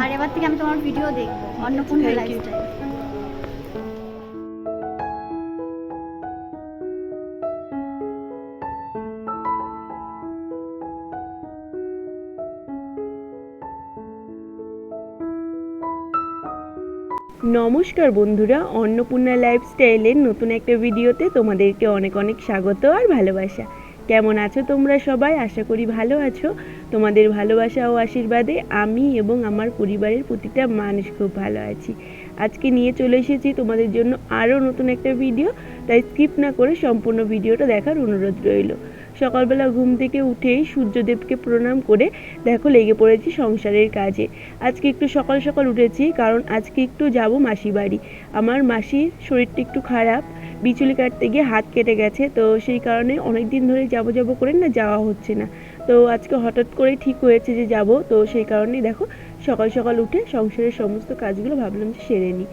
আর এবার থেকে আমি তোমার ভিডিও দেখব অন্নপূর্ণা you. লাইফস্টাইল নমস্কার বন্ধুরা অন্নপূর্ণা লাইফস্টাইলের নতুন একটা ভিডিওতে তোমাদেরকে অনেক অনেক স্বাগত আর ভালোবাসা কেমন আছো তোমরা সবাই? আশা করি ভালো আছো। তোমাদের ভালোবাসা ও আশীর্বাদে আমি এবং আমার পরিবারের প্রতিটা মানুষ খুব ভালো আছি। আজকে নিয়ে চলে এসেছি তোমাদের জন্য আরও নতুন একটা ভিডিও তাই স্কিপ না করে সম্পূর্ণ ভিডিওটা দেখার অনুরোধ রইল। সকালবেলা ঘুম থেকে উঠেই সূর্যদেবকে প্রণাম করে দেখো লেগে পড়েছি সংসারের কাজে। আজকে একটু সকাল সকাল উঠেছি, কারণ আজকে একটু যাব মাসি বাড়ি। আমার মাসির শরীরটা একটু খারাপ বিচুলি কাটতে গিয়ে হাত কেটে গেছে, তো সেই কারণে অনেক দিন ধরে যাব যাব করে না যাওয়া হচ্ছে না। তো আজকে হঠাৎ করেই ঠিক হয়েছে যে যাব, তো সেই কারণেই দেখো সকাল সকাল উঠে সংসারের সমস্ত কাজগুলো ভাবলাম যে সেরে নিই।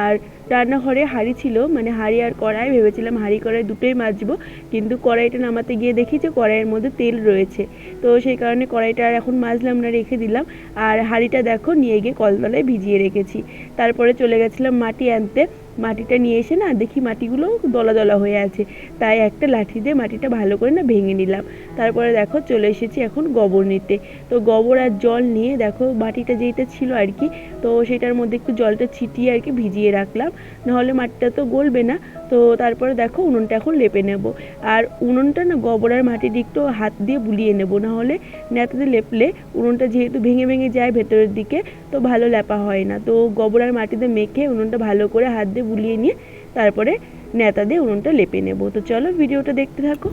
আর রান্নাঘরে হাঁড়ি ছিল মানে হাঁড়ি আর কড়াই, ভেবেছিলাম হাঁড়ি কড়াই দুটোই মাজবো, কিন্তু কড়াইটা নামাতে গিয়ে দেখি যে কড়াইয়ের মধ্যে তেল রয়েছে। তো সেই কারণে কড়াইটা আর এখন মাজলাম না, রেখে দিলাম। আর হাঁড়িটা দেখো নিয়ে গিয়ে কলতলায় ভিজিয়ে রেখেছি। তারপরে চলে গেছিলাম মাটি আনতে। মাটিটা নিয়ে এসে না দেখি মাটিগুলো দলা দলা হয়ে আছে। তাই একটা লাঠি দিয়ে মাটিটা ভালো করে না ভেঙে নিলাম। তারপরে দেখো চলে এসেছি এখন গোবর নিতে। তো গোবর আর জল নিয়ে দেখো মাটিটা যেইটা ছিল আর কি, তো সেটার মধ্যে একটু জলটা ছিটিয়ে আর কি ভিজিয়ে রাখলাম। নাহলে মাটিটা তো গলবে না। তো তারপরে দেখো উনুনটা এখন লেপে নেব। আর উনুনটা না গোবর আর মাটির একটু হাত দিয়ে বুলিয়ে নেব। নাহলে নেতাতে লেপলে উনুনটা যেহেতু ভেঙে ভেঙে যায় ভেতরের দিকে, তো ভালো লেপা হয় না। তো গোবর আর মাটিতে মেখে উনুনটা ভালো করে হাত দিয়ে বুলিয়ে নিয়ে তারপরে নেতা দিয়ে উনুনটা লেপে নেব। তো চলো ভিডিওটা দেখতে থাকো।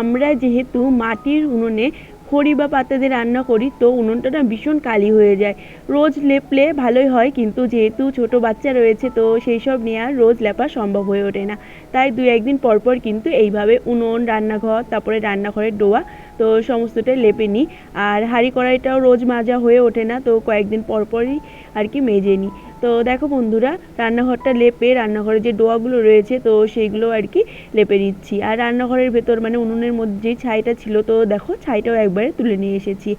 আমরা যেহেতু মাটির উনুনে খড়ি বা পাতা দিয়ে রান্না করি, তো উনুনটা না ভীষণ কালি হয়ে যায়। রোজ লেপলে ভালোই হয়, কিন্তু যেহেতু ছোট বাচ্চা রয়েছে, তো সেই সব নিয়ে আর রোজ লেপা সম্ভব হয়ে ওঠে না। তাই দু একদিন পর পর কিন্তু এইভাবে উনুন, রান্নাঘর, তারপরে রান্নাঘরের ডোয়া, তো সমস্তটাই লেপে নিই। আর হাঁড়ি কড়াইটাও রোজ মাজা হয়ে ওঠে না, তো কয়েকদিন পরপরই আর কি মেজে নিই। তো দেখো বন্ধুরা, রান্নাঘরটা লেপে রান্নাঘরে যে ডোয়াগুলো রয়েছে, তো সেইগুলো আর কি লেপে দিচ্ছি। আর রান্নাঘরের ভেতর মানে উনুনের মধ্যে যেই ছাইটা ছিল, তো দেখো ছাইটাও একবারে তুলে নিয়ে এসেছি।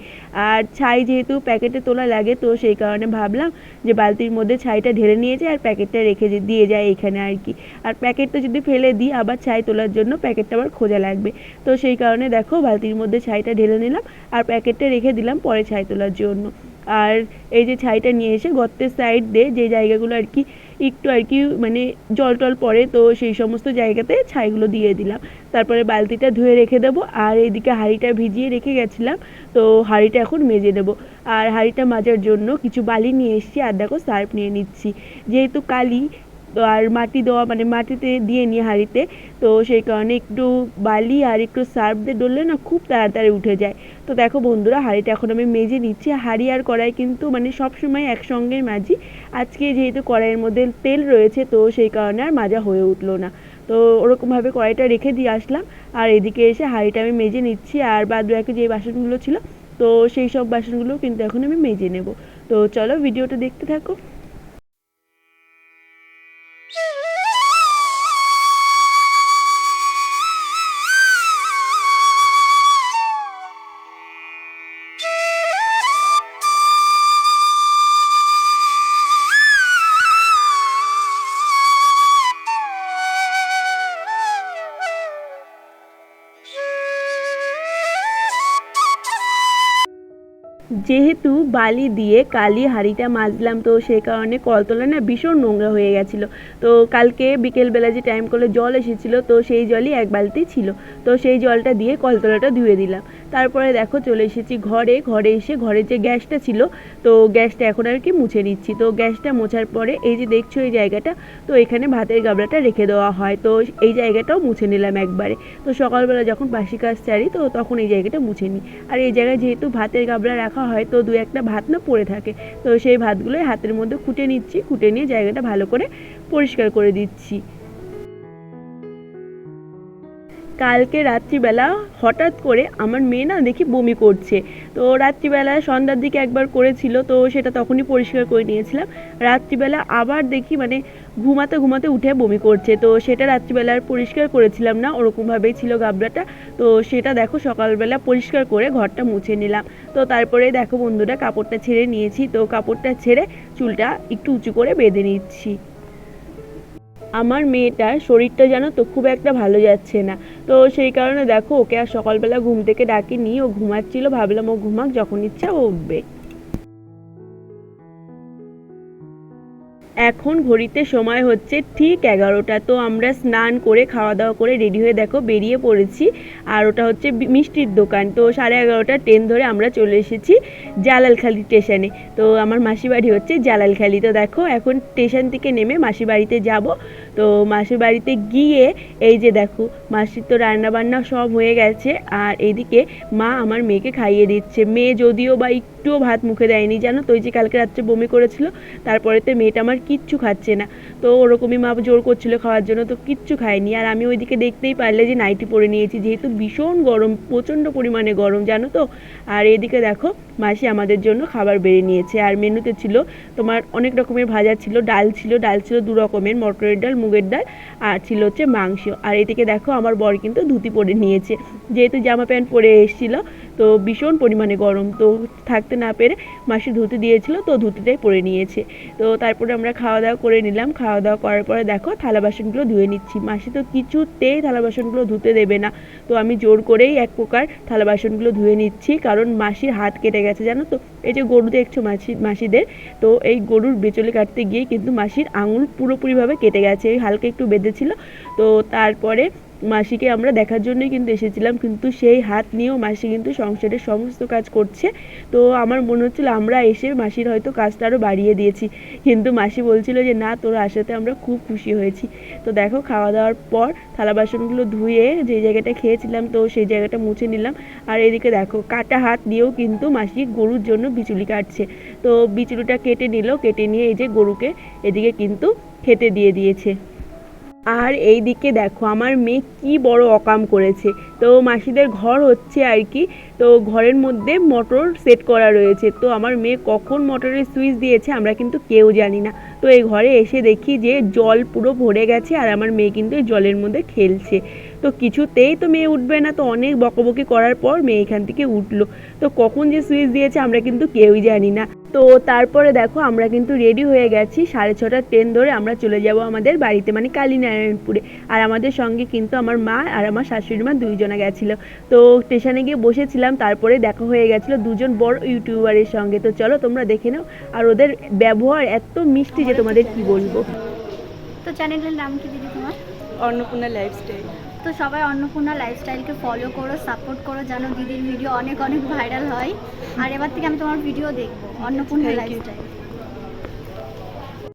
আর ছাই যেহেতু প্যাকেটে তোলা লাগে, তো সেই কারণে ভাবলাম যে বালতির মধ্যে ছাইটা ঢেলে নিয়ে যায় আর প্যাকেটটা রেখে দিয়ে যায় এখানে আর কি আর প্যাকেটটা যদি ফেলে দিই, আবার ছাই তোলার জন্য প্যাকেটটা আবার খোঁজা লাগবে। তো সেই কারণে দেখো বালতির মধ্যে ছাইটা ঢেলে নিলাম, আর প্যাকেটটা রেখে দিলাম পরে ছাই তোলার জন্য। আর এই যে ছাইটা নিয়ে এসে গর্তের সাইড দিয়ে যে জায়গাগুলো আর কি একটু আর কি মানে জল টল পড়ে, তো সেই সমস্ত জায়গাতে ছাইগুলো দিয়ে দিলাম। তারপরে বালতিটা ধুয়ে রেখে দেবো আর এদিকে হাঁড়িটা ভিজিয়ে রেখে গেছিলাম, তো হাঁড়িটা এখন মেজে দেবো আর হাঁড়িটা মাজার জন্য কিছু বালি নিয়ে এসেছি আর দেখো সার্ফ নিয়ে নিচ্ছি। যেহেতু কালি আর মাটি দেওয়া মানে মাটিতে দিয়ে নিয়ে হাঁড়িতে। তো সেই কারণে একটু বালি আর একটু সার্ফ দিয়ে ডললে না খুব তাড়াতাড়ি উঠে যায়। তো দেখো বন্ধুরা, হাঁড়িটা এখন আমি মেজে নিচ্ছি। হাঁড়ি আর কড়াই কিন্তু মানে সব সময় একসঙ্গে মাজি। আজকে যেহেতু কড়াইয়ের মধ্যে তেল রয়েছে, তো সেই কারণে আর মাজা হয়ে উঠল না। তো ওরকমভাবে কড়াইটা রেখে দিয়ে আসলাম। আর এদিকে এসে হাঁড়িটা আমি মেজে নিচ্ছি। আর বাদ বাকি যে বাসনগুলো ছিল, তো সেই সব বাসনগুলো কিন্তু এখন আমি মেজে নেব। তো চলো ভিডিওটা দেখতে থাকো। যেহেতু বালি দিয়ে কালি হাঁড়িটা মাজলাম, তো সেই কারণে কলতলা না ভীষণ নোংরা হয়ে গেছিল। তো কালকে বিকেলবেলা যে টাইম করে জল এসেছিল, তো সেই জলই এক বালতি ছিল। তো সেই জলটা দিয়ে কলতলাটা ধুয়ে দিলাম। তারপরে দেখো চলে এসেছি ঘরে। ঘরে এসে ঘরের যে গ্যাসটা ছিল, তো গ্যাসটা এখন আর কি মুছে নিচ্ছি। তো গ্যাসটা মোছার পরে এই যে দেখছ এই জায়গাটা, তো এখানে ভাতের গাবলাটা রেখে দেওয়া হয়। তো এই জায়গাটাও মুছে নিলাম একবারে। তো সকালবেলা যখন বাসি কাজ চারি, তো তখন এই জায়গাটা মুছে নিই। আর এই জায়গায় যেহেতু ভাতের গাবলা রাখা হয় তো দু একটা ভাত না পড়ে থাকে। তো সেই ভাতগুলোই হাতের মধ্যে খুঁটে নিচ্ছি খুঁটে নিয়ে জায়গাটা ভালো করে পরিষ্কার করে দিচ্ছি। কালকে রাত্রিবেলা হঠাৎ করে আমার মেয়ে না দেখি বমি করছে। তো রাত্রিবেলা সন্ধ্যার দিকে একবার করেছিল, তো সেটা তখনই পরিষ্কার করে নিয়েছিলাম। রাত্রিবেলা আবার দেখি মানে ঘুমাতে ঘুমাতে উঠে বমি করছে। তো সেটা রাত্রিবেলা আর পরিষ্কার করেছিলাম না, ওরকমভাবেই ছিল গাবলাটা তো সেটা দেখো সকালবেলা পরিষ্কার করে ঘরটা মুছে নিলাম। তো তারপরে দেখো বন্ধুরা, কাপড়টা ছেড়ে নিয়েছি। তো কাপড়টা ছেড়ে চুলটা একটু উঁচু করে বেঁধে নিচ্ছি। আমার মেয়েটার শরীরটা জানো তো খুব একটা ভালো যাচ্ছে না। তো সেই কারণে দেখো, ওকে আর সকালবেলা ঘুম থেকে ডাকিনি, ও ঘুমাচ্ছিল, ভাবলাম ও ঘুমাক, যখন ইচ্ছা ও উঠবে। এখন ঘড়িতে সময় হচ্ছে ঠিক এগারোটা, তো আমরা স্নান করে খাওয়া দাওয়া করে রেডি হয়ে দেখো বেরিয়ে পড়েছি, আর ওটা হচ্ছে মিষ্টির দোকান। তো সাড়ে এগারোটা, ট্রেন ধরে আমরা চলে এসেছি জালালখালি স্টেশনে। তো আমার মাসি বাড়ি হচ্ছে জালালখালি। তো দেখো, এখন স্টেশন থেকে নেমে মাসি বাড়িতে যাব। তো মাসির বাড়িতে গিয়ে এই যে দেখো, মাসির তো রান্না বান্না সব হয়ে গেছে, আর এইদিকে মা আমার মেয়েকে খাইয়ে দিচ্ছে। মেয়ে যদিও বা একটুও ভাত মুখে দেয়নি, জানো তো? ওই যে কালকে রাত্রে বমি করেছিল, তারপরেতে মেয়েটা আমার কিচ্ছু খাচ্ছে না। তো ওরকমই মা জোর করছিল খাওয়ার জন্য, তো কিচ্ছু খায়নি। আর আমি ওইদিকে দেখতেই পারলে যে নাইটি পরে নিয়েছি, যেহেতু ভীষণ গরম, প্রচণ্ড পরিমাণে গরম, জানো তো? আর এদিকে দেখো, মাসি আমাদের জন্য খাবার বেড়ে নিয়েছে। আর মেনুতে ছিল তোমার অনেক রকমের ভাজা ছিল, ডাল ছিল ডাল ছিল দু রকমের, মটরের ডাল মুগের ডাল আর ছিল হচ্ছে মাংস। আর এদিকে দেখো আমার বর কিন্তু ধুতি পরে নিয়েছে। যেহেতু জামা প্যান্ট পরে এসেছিল তো ভীষণ পরিমাণে গরম। তো থাকতে না পেরে মাসি ধুতি দিয়েছিল, তো ধুতিটাই পরে নিয়েছে। তো তারপরে আমরা খাওয়া দাওয়া করে নিলাম। খাওয়া দাওয়া করার পরে দেখো থালা বাসনগুলো ধুয়ে নিচ্ছি। মাসি তো কিছুতেই থালা বাসনগুলো ধুতে দেবে না। তো আমি জোর করেই এক প্রকার থালা বাসনগুলো ধুয়ে নিচ্ছি, কারণ মাসির হাত কেটে গেছে, জানো তো? এই যে গরু দেখছ মাসি, মাসিদের? তো এই গরুর বেচলে কাটতে গিয়ে কিন্তু মাসির আঙুল পুরোপুরিভাবে কেটে গেছে। ওই হালকা একটু বেঁধেছিল। তো তারপরে মাসিকে আমরা দেখার জন্যই কিন্তু এসেছিলাম, কিন্তু সেই হাত নিয়েও মাসি কিন্তু সংসারের সমস্ত কাজ করছে। তো আমার মনে হচ্ছিল আমরা এসে মাসির হয়তো কাজটা আরও বাড়িয়ে দিয়েছি। কিন্তু মাসি বলছিল যে, না, তোর আসাতে আমরা খুব খুশি হয়েছি। তো দেখো, খাওয়া দাওয়ার পর থালা বাসনগুলো ধুয়ে যে জায়গাটা খেয়েছিলাম, তো সেই জায়গাটা মুছে নিলাম। আর এদিকে দেখো, কাটা হাত দিয়েও কিন্তু মাসি গরুর জন্য বিচুলি কাটছে। তো বিচুলিটা কেটে নিল, কেটে নিয়ে এই যে গরুকে এদিকে কিন্তু খেতে দিয়ে দিয়েছে। আর এই দিকে দেখো, আমার মেয়ে কি বড় অকাম করেছে। তো মাসিদের ঘর হচ্ছে আর কি, তো ঘরের মধ্যে মোটর সেট করা রয়েছে। তো আমার মেয়ে কখন মোটরের সুইচ দিয়েছে আমরা কিন্তু কেউ জানি না। তো এই ঘরে এসে দেখি যে জল পুরো ভরে গেছে আর আমার মেয়ে কিন্তু জলের মধ্যে খেলছে। তো কিছুতেই তো মেয়ে উঠবে না। তো অনেক বকবকি করার পর মেয়ে এখান থেকে উঠল। তো কখন যে সুইচ দিয়েছে আমরা কিন্তু কেউই জানি না। তো তারপরে দেখো আমরা কিন্তু রেডি হয়ে গেছি। সাড়ে ছটার ট্রেন ধরে আমরা চলে যাব আমাদের বাড়িতে মানে কালীনারায়ণপুরে। আর আমাদের সঙ্গে কিন্তু আমার মা আর আমার শাশুড়ি মা দুইজনে গেছিল। তো স্টেশনে গিয়ে বসেছিলাম তারপরে দেখা হয়ে গেছিল দুজন বড় ইউটিউবারের সঙ্গে। তো চলো তোমরা দেখে নাও আর ওদের ব্যবহার এত মিষ্টি যে তোমাদের কি বলব? তো চ্যানেলের নাম কি দিদি তোমার? অন্নপূর্ণা লাইফস্টাইল তো সবাই অন্নপূর্ণা লাইফস্টাইলকে ফলো করো সাপোর্ট করো যেন দিদির ভিডিও অনেক অনেক ভাইরাল হয়। আর এবার থেকে আমি তোমার ভিডিও দেখব অন্নপূর্ণা লাইফস্টাইল